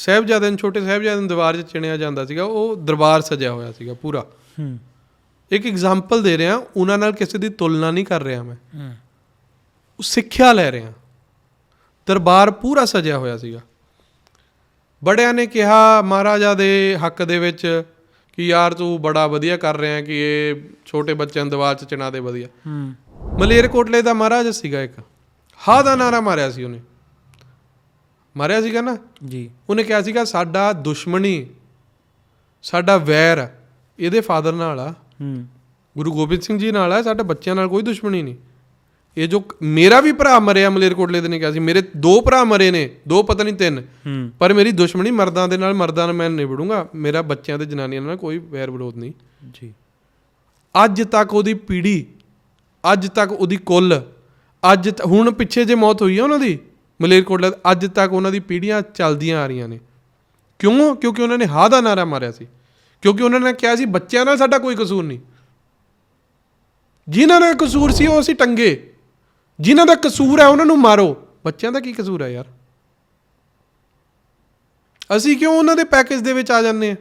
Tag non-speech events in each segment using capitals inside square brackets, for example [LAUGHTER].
ਸਾਹਿਬਜ਼ਾਦਿਆਂ ਨੂੰ ਛੋਟੇ ਸਾਹਿਬਜ਼ਾਦਿਆਂ ਨੂੰ ਦੀਵਾਰ 'ਚ ਚਿਣਿਆ ਜਾਂਦਾ ਸੀਗਾ ਉਹ ਦਰਬਾਰ ਸਜਿਆ ਹੋਇਆ ਸੀਗਾ ਪੂਰਾ। ਹੂੰ। ਇੱਕ ਐਗਜ਼ਾਮਪਲ ਦੇ ਰਿਹਾ ਉਹਨਾਂ ਨਾਲ ਕਿਸੇ ਦੀ ਤੁਲਨਾ ਨਹੀਂ ਕਰ ਰਿਹਾ ਮੈਂ। ਹੂੰ। ਉਹ ਸਿੱਖਿਆ ਲੈ ਰਿਹਾ ਦਰਬਾਰ ਪੂਰਾ ਸਜਿਆ ਹੋਇਆ ਸੀਗਾ। ਬੜਿਆਂ ਨੇ ਕਿਹਾ ਮਹਾਰਾਜਾ ਦੇ ਹੱਕ ਦੇ ਵਿੱਚ ਕਿ ਯਾਰ ਤੂੰ ਬੜਾ ਵਧੀਆ ਕਰ ਰਿਹਾ ਕਿ ਇਹ ਛੋਟੇ ਬੱਚਿਆਂ ਨੂੰ ਦੀਵਾਰ 'ਚ ਚਿਣਾ ਦੇ ਵਧੀਆ। ਹੂੰ। ਮਲੇਰਕੋਟਲੇ ਦਾ ਮਹਾਰਾਜਾ ਸੀਗਾ ਇੱਕ। ਹਾ ਦਾ ਨਾਰਾ ਮਾਰਿਆ ਸੀ ਉਹਨੇ। ਮਾਰਿਆ ਸੀਗਾ ਨਾ? ਜੀ। ਉਹਨੇ ਕਿਹਾ ਸੀਗਾ ਸਾਡਾ ਦੁਸ਼ਮਣੀ ਸਾਡਾ ਵੈਰ ਇਹਦੇ ਫਾਦਰ ਨਾਲ ਆ। ਹੂੰ। ਗੁਰੂ ਗੋਬਿੰਦ ਸਿੰਘ ਜੀ ਨਾਲ ਆ ਸਾਡੇ ਬੱਚਿਆਂ ਨਾਲ ਕੋਈ ਦੁਸ਼ਮਣੀ ਨਹੀਂ। ਇਹ ਜੋ ਮੇਰਾ ਵੀ ਭਰਾ ਮਰਿਆ ਮਲੇਰਕੋਟਲੇ ਦੇ ਨੇ ਕਿਹਾ ਸੀ। ਮੇਰੇ ਦੋ ਭਰਾ ਮਰੇ ਨੇ ਦੋ ਪਤਾ ਨਹੀਂ ਤਿੰਨ। ਪਰ ਮੇਰੀ ਦੁਸ਼ਮਣੀ ਮਰਦਾਂ ਦੇ ਨਾਲ ਮਰਦਾਂ ਨਾਲ ਮੈਂ ਨਿਬੜੂੰਗਾ। ਮੇਰਾ ਬੱਚਿਆਂ ਤੇ ਜਨਾਨੀਆਂ ਨਾਲ ਕੋਈ ਵੈਰ ਵਿਰੋਧ ਨਹੀਂ। ਜੀ। ਅੱਜ ਤੱਕ ਉਹਦੀ ਪੀੜ੍ਹੀ ਅੱਜ ਤੱਕ ਉਹਦੀ ਕੁੱਲ ਅੱਜ ਹੁਣ ਪਿੱਛੇ ਜੇ ਮੌਤ ਹੋਈ ਹੈ ਉਹਨਾਂ ਦੀ ਮਲੇਰਕੋਟਲਾ, ਅੱਜ ਤੱਕ ਉਹਨਾਂ ਦੀ ਪੀੜ੍ਹੀਆਂ ਚੱਲਦੀਆਂ ਆ ਰਹੀਆਂ ਨੇ। ਕਿਉਂ? ਕਿਉਂਕਿ ਉਹਨਾਂ ਨੇ ਹਾਂ ਦਾ ਨਾਰਾ ਮਾਰਿਆ ਸੀ। ਕਿਉਂਕਿ ਉਹਨਾਂ ਨੇ ਕਿਹਾ ਸੀ, ਬੱਚਿਆਂ ਨਾਲ ਸਾਡਾ ਕੋਈ ਕਸੂਰ ਨਹੀਂ। ਜਿਨ੍ਹਾਂ ਨਾਲ ਕਸੂਰ ਸੀ, ਉਹ ਅਸੀਂ ਟੰਗੇ। ਜਿਨ੍ਹਾਂ ਦਾ ਕਸੂਰ ਹੈ, ਉਹਨਾਂ ਨੂੰ ਮਾਰੋ। ਬੱਚਿਆਂ ਦਾ ਕੀ ਕਸੂਰ ਹੈ ਯਾਰ? ਅਸੀਂ ਕਿਉਂ ਉਹਨਾਂ ਦੇ ਪੈਕੇਜ ਦੇ ਵਿੱਚ ਆ ਜਾਂਦੇ ਆ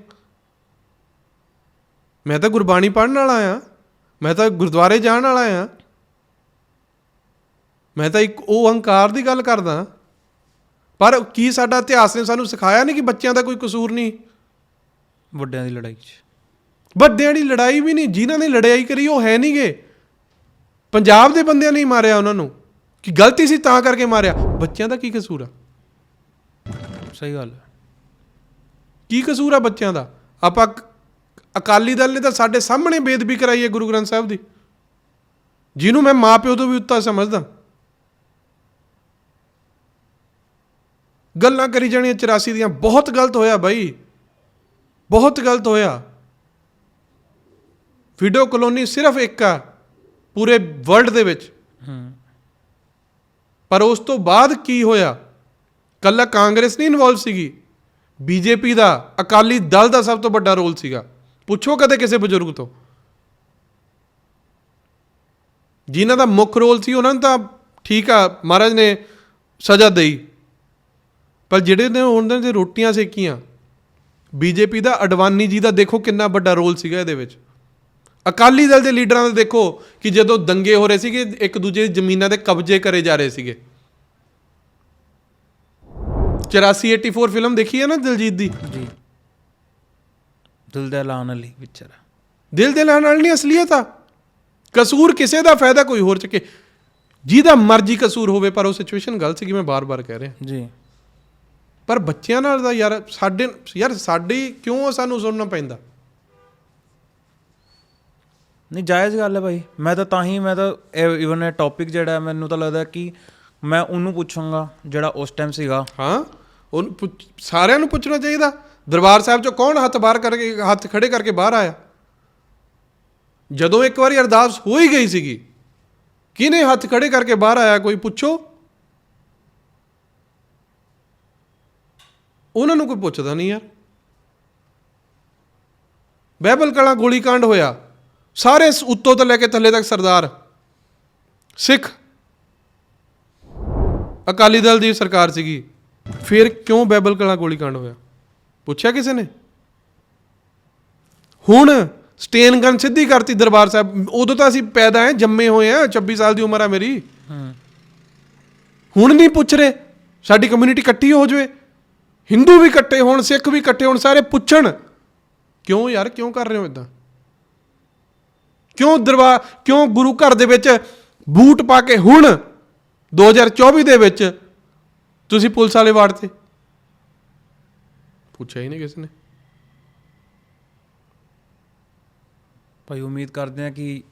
ਮੈਂ ਤਾਂ ਗੁਰਬਾਣੀ ਪੜ੍ਹਨ ਵਾਲਾ ਆ ਮੈਂ ਤਾਂ ਗੁਰਦੁਆਰੇ ਜਾਣ ਵਾਲਾ ਆ ਮੈਂ ਤਾਂ ਇੱਕ ਉਹ ਅਹੰਕਾਰ ਦੀ ਗੱਲ ਕਰਦਾ। ਪਰ ਕੀ ਸਾਡਾ ਇਤਿਹਾਸ ਨੇ ਸਾਨੂੰ ਸਿਖਾਇਆ ਨਹੀਂ ਕਿ ਬੱਚਿਆਂ ਦਾ ਕੋਈ ਕਸੂਰ ਨਹੀਂ? ਵੱਡਿਆਂ ਦੀ ਲੜਾਈ 'ਚ। ਵੱਡਿਆਂ ਦੀ ਲੜਾਈ ਵੀ ਨਹੀਂ ਜਿਨ੍ਹਾਂ ਨੇ ਲੜਾਈ ਕਰੀ ਉਹ ਹੈ ਨਹੀਂਗੇ। ਪੰਜਾਬ ਦੇ ਬੰਦਿਆਂ ਨੇ ਹੀ ਮਾਰਿਆ ਉਹਨਾਂ ਨੂੰ। ਕਿ ਗਲਤੀ ਸੀ ਤਾਂ ਕਰਕੇ ਮਾਰਿਆ? ਬੱਚਿਆਂ ਦਾ ਕੀ ਕਸੂਰ ਆ? ਸਹੀ ਗੱਲ ਹੈ। ਕੀ ਕਸੂਰ ਆ ਬੱਚਿਆਂ ਦਾ? ਆਪਾਂ ਅਕਾਲੀ ਦਲ ਨੇ ਤਾਂ ਸਾਡੇ ਸਾਹਮਣੇ ਬੇਦਬੀ ਕਰਾਈ ਹੈ ਗੁਰੂ ਗ੍ਰੰਥ ਸਾਹਿਬ ਦੀ। ਜਿਹਨੂੰ ਮੈਂ ਮਾਪਿਓ ਤੋਂ ਵੀ ਉੱਤਾ ਸਮਝਦਾ। ਗੱਲਾਂ ਕਰੀ ਜਾਣੀਆਂ 84 ਦੀਆਂ। ਬਹੁਤ ਗਲਤ ਹੋਇਆ ਬਾਈ। ਬਹੁਤ ਗਲਤ ਹੋਇਆ। ਵੀਡੀਓ ਕਲੋਨੀ ਸਿਰਫ ਇੱਕ ਆ ਪੂਰੇ ਵਰਲਡ ਦੇ ਵਿੱਚ। ਹੂੰ। ਪਰ ਉਸ ਤੋਂ ਬਾਅਦ ਕੀ ਹੋਇਆ? ਕੱਲਾ ਕਾਂਗਰਸ ਨਹੀਂ ਇਨਵੋਲਵ ਸੀਗੀ। ਬੀਜੇਪੀ ਦਾ ਅਕਾਲੀ ਦਲ ਦਾ ਸਭ ਤੋਂ ਵੱਡਾ ਰੋਲ ਸੀਗਾ। ਪੁੱਛੋ ਕਦੇ ਕਿਸੇ ਬਜ਼ੁਰਗ ਤੋਂ। ਜਿਨ੍ਹਾਂ ਦਾ ਮੁੱਖ ਰੋਲ ਸੀ ਉਹਨਾਂ ਨੂੰ ਤਾਂ ਠੀਕ ਆ ਮਹਾਰਾਜ ਨੇ ਸਜ਼ਾ ਦੇਈ। ਪਰ ਜਿਹੜੇ ਨੇ ਉਹਨਾਂ ਦੇ ਰੋਟੀਆਂ ਸੇਕੀਆਂ ਬੀਜੇਪੀ ਦਾ ਅਡਵਾਨੀ ਜੀ ਦਾ ਦੇਖੋ ਕਿੰਨਾ ਵੱਡਾ ਰੋਲ ਸੀਗਾ ਇਹਦੇ ਵਿੱਚ। ਅਕਾਲੀ ਦਲ ਦੇ ਲੀਡਰਾਂ ਦਾ ਦੇਖੋ ਕਿ ਜਦੋਂ ਦੰਗੇ ਹੋ ਰਹੇ ਸੀਗੇ ਇੱਕ ਦੂਜੇ ਦੀ ਜ਼ਮੀਨਾਂ ਦੇ ਕਬਜ਼ੇ ਕਰੇ ਜਾ ਰਹੇ ਸੀਗੇ। 84 84 ਫਿਲਮ ਦੇਖੀ ਹੈ ਨਾ ਦਿਲਜੀਤ ਦੀ? ਜੀ। ਦਿਲ ਦੇ ਲਾਉਣ ਵਾਲੀ ਪਿਕਚਰ ਹੈ ਦਿਲ ਦੇ ਲਾਣ ਨਾਲ ਨਹੀਂ ਅਸਲੀਅਤ ਆ। ਕਸੂਰ ਕਿਸੇ ਦਾ ਫਾਇਦਾ ਕੋਈ ਹੋਰ ਚੱਕੇ। ਜਿਹਦਾ ਮਰਜ਼ੀ ਕਸੂਰ ਹੋਵੇ ਪਰ ਉਹ ਸਿਚੁਏਸ਼ਨ ਗਲਤ ਸੀ ਕਿ ਮੈਂ ਬਾਰ-ਬਾਰ ਕਹਿ ਰਿਹਾ। ਜੀ। ਪਰ ਬੱਚਿਆਂ ਨਾਲ ਦਾ ਯਾਰ ਸਾਡੇ ਯਾਰ ਸਾਡੀ ਕਿਉਂ ਸਾਨੂੰ ਸੁਣਨਾ ਪੈਂਦਾ? ਨਹੀਂ ਜਾਇਜ਼ ਗੱਲ ਹੈ ਭਾਈ। ਮੈਂ ਤਾਂ ਤਾਂ ਹੀ ਮੈਂ ਤਾਂ ਇਵਨ ਇਹ ਟੌਪਿਕ ਜਿਹੜਾ ਹੈ, ਮੈਨੂੰ ਤਾਂ ਲੱਗਦਾ ਕਿ ਮੈਂ ਉਹਨੂੰ ਪੁੱਛਾਂਗਾ ਜਿਹੜਾ ਉਸ ਟਾਈਮ ਸੀਗਾ। ਹਾਂ ਉਹਨੂੰ ਸਾਰਿਆਂ ਨੂੰ ਪੁੱਛਣਾ ਚਾਹੀਦਾ। ਦਰਬਾਰ ਸਾਹਿਬ ਚੋਂ ਕੌਣ ਹੱਥ ਬਾਹਰ ਕਰਕੇ ਹੱਥ ਖੜੇ ਕਰਕੇ ਬਾਹਰ ਆਇਆ? ਜਦੋਂ ਇੱਕ ਵਾਰੀ ਅਰਦਾਸ ਹੋ ਹੀ ਗਈ ਸੀਗੀ ਕਿਹਨੇ ਹੱਥ ਖੜੇ ਕਰਕੇ ਬਾਹਰ ਆਇਆ? ਕੋਈ ਪੁੱਛੋ। ਉਹਨਾਂ ਨੂੰ ਕੋਈ ਪੁੱਛਦਾ ਨਹੀਂ ਯਾਰ। ਬਹਿਬਲ ਕਲਾ ਗੋਲੀकांड ਹੋਇਆ। ਸਾਰੇ ਉੱਤੋਂ ਤੋਂ ਲੈ ਕੇ ਥੱਲੇ ਤੱਕ ਸਰਦਾਰ। ਸਿੱਖ। ਅਕਾਲੀ ਦਲ ਦੀ ਸਰਕਾਰ ਸੀਗੀ। ਫਿਰ ਕਿਉਂ ਬਹਿਬਲ ਕਲਾ ਗੋਲੀकांड ਹੋਇਆ? ਪੁੱਛਿਆ ਕਿਸੇ ਨੇ? ਹੁਣ ਸਟੇਨ ਗਨ ਸਿੱਧੀ ਕਰਤੀ ਦਰਬਾਰ ਸਾਹਿਬ। ਉਦੋਂ ਤਾਂ ਅਸੀਂ ਪੈਦਾ ਹੈ ਜੰਮੇ ਹੋਏ ਆ 26 ਸਾਲ ਦੀ ਉਮਰ ਆ ਮੇਰੀ। ਹੁਣ ਨਹੀਂ ਪੁੱਛ ਰਹੇ। ਸਾਡੀ ਕਮਿਊਨਿਟੀ ਇਕੱਠੀ ਹੋ ਜਵੇ। ਹਿੰਦੂ ਵੀ ਇਕੱਠੇ ਹੋਣ, ਸਿੱਖ ਵੀ ਇਕੱਠੇ ਹੋਣ, ਸਾਰੇ ਪੁੱਛਣ, ਕਿਉਂ ਯਾਰ, ਕਿਉਂ ਕਰ ਰਹੇ ਹੋ ਇਦਾਂ ਕਿਉਂ ਦਰਬਾਰ ਕਿਉਂ ਗੁਰੂ ਘਰ ਦੇ ਵਿੱਚ ਬੂਟ ਪਾ ਕੇ ਹੁਣ 2024 ਦੇ ਵਿੱਚ, ਤੁਸੀਂ ਪੁਲਿਸ ਵਾਲੇ ਵਾਰਡ ਤੇ? ਪੁੱਛਿਆ ਹੀ ਨਹੀਂ ਕਿਸੇ ਨੇ। ਭਾਈ, ਉਮੀਦ ਕਰਦੇ ਹਾਂ ਕਿ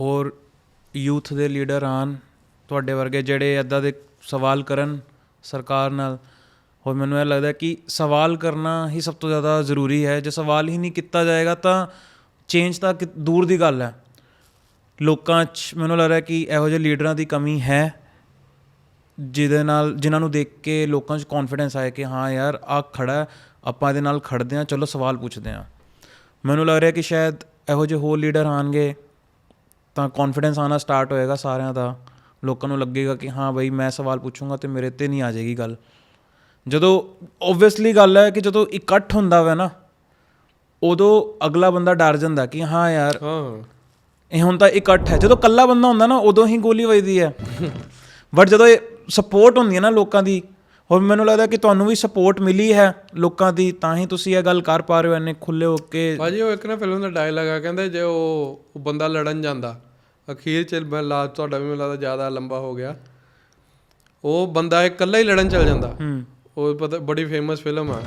ਹੋਰ ਯੂਥ ਦੇ ਲੀਡਰ ਆਣ ਤੁਹਾਡੇ ਵਰਗੇ ਜਿਹੜੇ ਇਦਾਂ ਦੇ ਸਵਾਲ ਕਰਨ ਸਰਕਾਰ ਨਾਲ। ਹੋਰ ਮੈਨੂੰ ਇਹ ਲੱਗਦਾ ਕਿ ਸਵਾਲ ਕਰਨਾ ਹੀ ਸਭ ਤੋਂ ਜ਼ਿਆਦਾ ਜ਼ਰੂਰੀ ਹੈ। ਜੇ ਸਵਾਲ ਹੀ ਨਹੀਂ ਕੀਤਾ ਜਾਏਗਾ ਤਾਂ ਚੇਂਜ ਤਾਂ ਕਿ- ਦੂਰ ਦੀ ਗੱਲ ਹੈ। ਲੋਕਾਂ 'ਚ ਮੈਨੂੰ ਲੱਗਦਾ ਕਿ ਇਹੋ ਜਿਹੇ ਲੀਡਰਾਂ ਦੀ ਕਮੀ ਹੈ, ਜਿਹਦੇ ਨਾਲ ਜਿਨ੍ਹਾਂ ਨੂੰ ਦੇਖ ਕੇ ਲੋਕਾਂ 'ਚ ਕੌਨਫੀਡੈਂਸ ਆਏ ਕਿ ਹਾਂ ਯਾਰ ਆ ਖੜਾ ਆਪਾਂ ਇਹਦੇ ਨਾਲ ਖੜਦੇ ਹਾਂ, ਚਲੋ ਸਵਾਲ ਪੁੱਛਦੇ ਹਾਂ। ਮੈਨੂੰ ਲੱਗ ਰਿਹਾ ਕਿ ਸ਼ਾਇਦ ਇਹੋ ਜਿਹੇ ਹੋਰ ਲੀਡਰ ਆਣਗੇ ਤਾਂ ਕੌਨਫੀਡੈਂਸ ਆਣਾ ਸਟਾਰਟ ਹੋਏਗਾ ਸਾਰਿਆਂ ਦਾ। ਲੋਕਾਂ ਨੂੰ ਲੱਗੇਗਾ ਕਿ ਹਾਂ ਬਈ ਮੈਂ ਸਵਾਲ ਪੁੱਛੂੰਗਾ ਤੇ ਮੇਰੇ ਤੇ ਨਹੀਂ ਆ ਜਾਏਗੀ ਗੱਲ। ਜਦੋਂ ਓਬਵੀਅਸਲੀ ਗੱਲ ਹੈ ਕਿ ਜਦੋਂ ਇਕੱਠ ਹੁੰਦਾ ਵਾ ਨਾ ਉਦੋਂ ਅਗਲਾ ਬੰਦਾ ਡਰ ਜਾਂਦਾ ਕਿ ਹਾਂ ਯਾਰ ਹਾਂ। ਇਹ ਹੁਣ ਤਾਂ ਇਕੱਠ ਹੈ। ਜਦੋਂ ਕੱਲਾ ਬੰਦਾ ਹੁੰਦਾ ਨਾ ਉਦੋਂ ਹੀ ਗੋਲੀ ਵੱਜਦੀ ਹੈ। ਬਟ ਜਦੋਂ ਇਹ ਸਪੋਰਟ ਹੁੰਦੀ ਹੈ ਨਾ ਲੋਕਾਂ ਦੀ ਹੋਰ ਮੈਨੂੰ ਲੱਗਦਾ ਕਿ ਤੁਹਾਨੂੰ ਵੀ ਸਪੋਰਟ ਮਿਲੀ ਹੈ ਲੋਕਾਂ ਦੀ ਤਾਂ ਹੀ ਤੁਸੀਂ ਇਹ ਗੱਲ ਕਰ ਪਾ ਰਹੇ ਹੋ ਇੰਨੇ ਖੁੱਲੇ ਹੋ ਕੇ। ਭਾਜੀ ਉਹ ਇੱਕ ਨਾ ਫਿਲਮ ਦਾ ਡਾਇਲੌਗ ਆ ਕਹਿੰਦੇ ਜੇ ਉਹ ਉਹ ਬੰਦਾ ਲੜਨ ਜਾਂਦਾ ਅਖੀਰ ਚ ਮੈਂ ਲਾ ਤੁਹਾਡਾ ਵੀ ਮੈਨੂੰ ਲੱਗਦਾ ਜ਼ਿਆਦਾ ਲੰਬਾ ਹੋ ਗਿਆ। ਉਹ ਬੰਦਾ ਇਕੱਲਾ ਹੀ ਲੜਨ ਚੱਲ ਜਾਂਦਾ। ਹੂੰ। ਉਹ ਪਤਾ ਬੜੀ ਫੇਮਸ ਫਿਲਮ ਆ।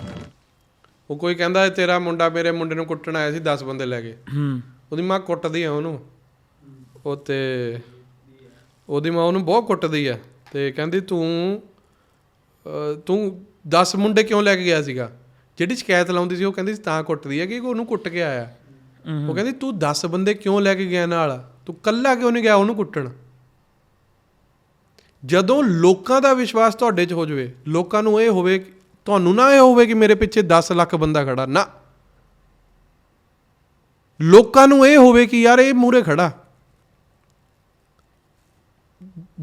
ਉਹ ਕੋਈ ਕਹਿੰਦਾ ਤੇਰਾ ਮੁੰਡਾ ਮੇਰੇ ਮੁੰਡੇ ਨੂੰ ਕੁੱਟਣ ਆਇਆ ਸੀ 10 ਬੰਦੇ ਲੈ ਕੇ ਹੂੰ। ਉਹਦੀ ਮਾਂ ਕੁੱਟਦੀ ਆ ਉਹਨੂੰ। ਉਹ ਤੇ ਉਹਦੀ ਮਾਂ ਉਹਨੂੰ ਬਹੁਤ ਕੁੱਟਦੀ ਆ ਤੇ ਕਹਿੰਦੀ ਤੂੰ ਤੂੰ 10 ਮੁੰਡੇ ਕਿਉਂ ਲੈ ਕੇ ਗਿਆ ਸੀਗਾ? ਜਿਹੜੀ ਸ਼ਿਕਾਇਤ ਲਾਉਂਦੀ ਸੀ ਉਹ ਕਹਿੰਦੀ ਸੀ ਤਾਂ ਕੁੱਟਦੀ ਆ ਕਿ ਉਹਨੂੰ ਕੁੱਟ ਕੇ ਆਇਆ। ਉਹ ਕਹਿੰਦੀ ਤੂੰ 10 ਬੰਦੇ ਕਿਉਂ ਲੈ ਕੇ ਗਿਆ ਨਾਲ? ਤੂੰ ਕੱਲਾ ਕਿਉਂ ਨਹੀਂ ਗਿਆ ਉਹਨੂੰ ਕੁੱਟਣ? ਜਦੋਂ ਲੋਕਾਂ ਦਾ ਵਿਸ਼ਵਾਸ ਤੁਹਾਡੇ 'ਚ ਹੋ ਜਾਵੇ ਲੋਕਾਂ ਨੂੰ ਇਹ ਹੋਵੇ ਤੁਹਾਨੂੰ ਨਾ ਇਹ ਹੋਵੇ ਕਿ ਮੇਰੇ ਪਿੱਛੇ 10 ਲੱਖ ਬੰਦਾ ਖੜਾ ਨਾ। ਲੋਕਾਂ ਨੂੰ ਇਹ ਹੋਵੇ ਕਿ ਯਾਰ ਇਹ ਮੂਰੇ ਖੜਾ।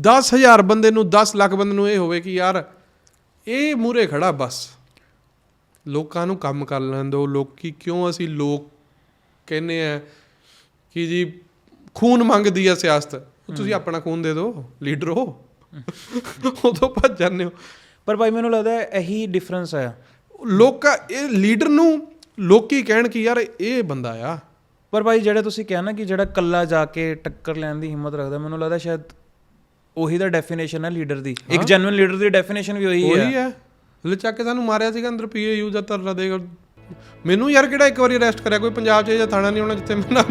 10000 ਬੰਦੇ ਨੂੰ 10 ਲੱਖ ਬੰਦੇ ਨੂੰ ਇਹ ਹੋਵੇ ਕਿ ਯਾਰ ਇਹ ਮੂਰੇ ਖੜਾ ਬਸ। ਲੋਕਾਂ ਨੂੰ ਕੰਮ ਕਰ ਲੈਣ ਦਿਓ। ਲੋਕੀ ਕਿਉਂ ਅਸੀਂ ਲੋਕ ਕਹਿੰਦੇ ਆ ਕਿ ਜੀ ਖੂਨ ਮੰਗਦੀ ਆ ਸਿਆਸਤ? ਤੁਸੀਂ ਆਪਣਾ ਖੂਨ ਦੇ ਦਿਓ ਲੀਡਰ ਹੋ। [LAUGHS] ਉਦੋਂ ਭੱਜ ਜਾਂਦੇ ਹੋ। ਪਰ ਭਾਈ ਮੈਨੂੰ ਲੱਗਦਾ ਹੈ ਇਹੀ ਡਿਫਰੈਂਸ ਹੈ। ਲੋਕਾਂ ਇਹ ਲੀਡਰ ਨੂੰ ਲੋਕੀ ਕਹਿਣ ਕਿ ਯਾਰ ਇਹ ਬੰਦਾ ਆ। ਪਰ ਭਾਈ ਜਿਹੜਾ ਤੁਸੀਂ ਕਿਹਾ ਨਾ ਕਿ ਜਿਹੜਾ ਕੱਲਾ ਜਾ ਕੇ ਟੱਕਰ ਲੈਣ ਦੀ ਹਿੰਮਤ ਰੱਖਦਾ ਮੈਨੂੰ ਲੱਗਦਾ ਸ਼ਾਇਦ ਉਹੀ ਦਾ ਡੈਫੀਨੇਸ਼ਨ ਹੈ ਲੀਡਰ ਦੀ। ਇੱਕ ਜੈਨੂਇਨ ਲੀਡਰ ਦੀ ਡੈਫੀਨੇਸ਼ਨ ਵੀ ਉਹੀ ਹੈ। ਉਹੀ ਹੈ। ਲੈ ਚੱਕ ਕੇ ਸਾਨੂੰ ਮਾਰਿਆ ਸੀਗਾ ਅੰਦਰ ਪੀਏਯੂ ਦਾ ਧਰਨਾ ਦੇ ਮੈਨੂੰ ਯਾਰ ਕਿਹੜਾ ਇੱਕ ਵਾਰੀ ਅਰੈਸਟ ਕਰਿਆ ਕੋਈ ਪੰਜਾਬ 'ਚ ਜਾਂ ਥਾਣਾ ਨਹੀਂ ਹੋਣਾ ਜਿੱਥੇ ਮੈਂ ਨਾ